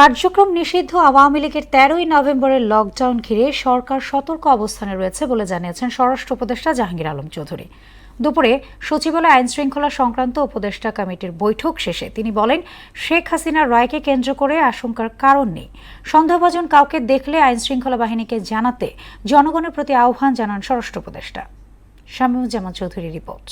কার্যক্রম নিষিদ্ধ আওয়ামী লীগের তেরোই নভেম্বরের লকডাউন ঘিরে সরকার সতর্ক অবস্থানে রয়েছে বলে জানিয়েছেন স্বরাষ্ট্র উপদেষ্টা জাহাঙ্গীর আলম চৌধুরী। দুপুরে সচিবালয় আইন শৃঙ্খলা সংক্রান্ত উপদেষ্টা কমিটির বৈঠক শেষে তিনি বলেন, শেখ হাসিনার রায়কে কেন্দ্র করে আশঙ্কার কারণ নেই। সন্দেহভাজন কাউকে দেখলে আইন শৃঙ্খলা বাহিনীকে জানাতে জনগণের প্রতি আহ্বান জানান স্বরাষ্ট্র উপদেষ্টা। শামীমুজ্জামান চৌধুরী রিপোর্ট।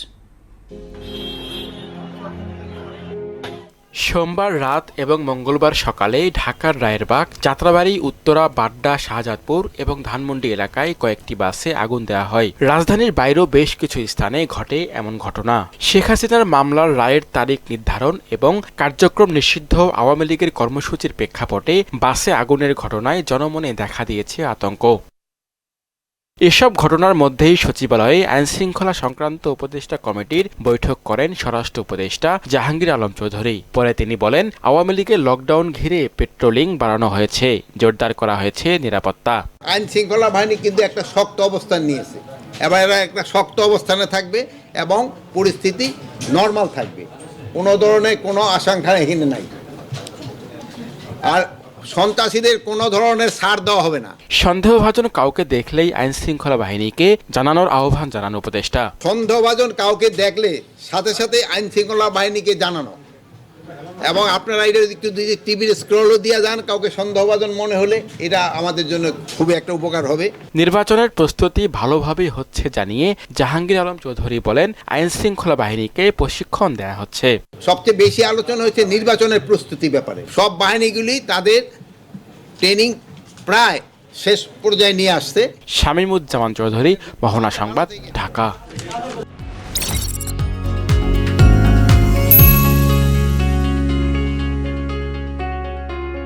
সোমবার রাত এবং মঙ্গলবার সকালে ঢাকার রায়েরবাগ, যাত্রাবাড়ি, উত্তরা, বাড্ডা, শাহজাদপুর এবং ধানমন্ডি এলাকায় কয়েকটি বাসে আগুন দেওয়া হয়। রাজধানীর বাইরেও বেশ কিছু স্থানে ঘটে এমন ঘটনা। শেখ হাসিনার মামলার রায়ের তারিখ নির্ধারণ এবং কার্যক্রম নিষিদ্ধ আওয়ামী লীগের কর্মসূচির প্রেক্ষাপটে বাসে আগুনের ঘটনায় জনমনে দেখা দিয়েছে আতঙ্ক। এসব ঘটনার মধ্যেই সচিবালয়ে আইনশৃঙ্খলা সংক্রান্ত উপদেষ্টা কমিটির বৈঠক করেন স্বরাষ্ট্র উপদেষ্টা জাহাঙ্গীর আলম চৌধুরী। পরে তিনি বলেন, আওয়ামী লীগের লকডাউন ঘিরে পেট্রোলিং বাড়ানো হয়েছে, জোরদার করা হয়েছে নিরাপত্তা। আইন শৃঙ্খলা বাহিনী কিন্তু একটা শক্ত অবস্থান নিয়েছে। এবার এরা একটা শক্ত অবস্থানে থাকবে এবং পরিস্থিতি নর্মাল থাকবে। কোনো ধরনের কোনো আশঙ্কা এখানে নাই। আর সন্ত্রাসীদের কোনো ধরনের ছাড় দেওয়া হবে না। সন্দেহভাজন কাউকে দেখলেই আইন শৃঙ্খলা বাহিনীকে জানানোর আহ্বান জানান উপদেষ্টা। সন্দেহভাজন কাউকে দেখলে সাথে সাথে আইন শৃঙ্খলা বাহিনীকে জানানো। এবং আপনারা এটা একটু যদি টিভির স্ক্রলও দিয়ে যান কাউকে সন্দেহভাজন মনে হলে এটা আমাদের জন্য খুবই একটা উপকার হবে। নির্বাচনের প্রস্তুতি ভালোভাবেই হচ্ছে জানিয়ে জাহাঙ্গীর আলম চৌধুরী বলেন আইন শৃঙ্খলা বাহিনীকে প্রশিক্ষণ দেওয়া হচ্ছে। সবচেয়ে বেশি আলোচনা হয়েছে নির্বাচনের প্রস্তুতি ব্যাপারে। সব বাহিনীগুলি তাদের ট্রেনিং প্রায় শেষ পর্যায়ে নিয়ে আসছে। শামীমুজ্জামান চৌধুরী মহনা সংবাদ ঢাকা।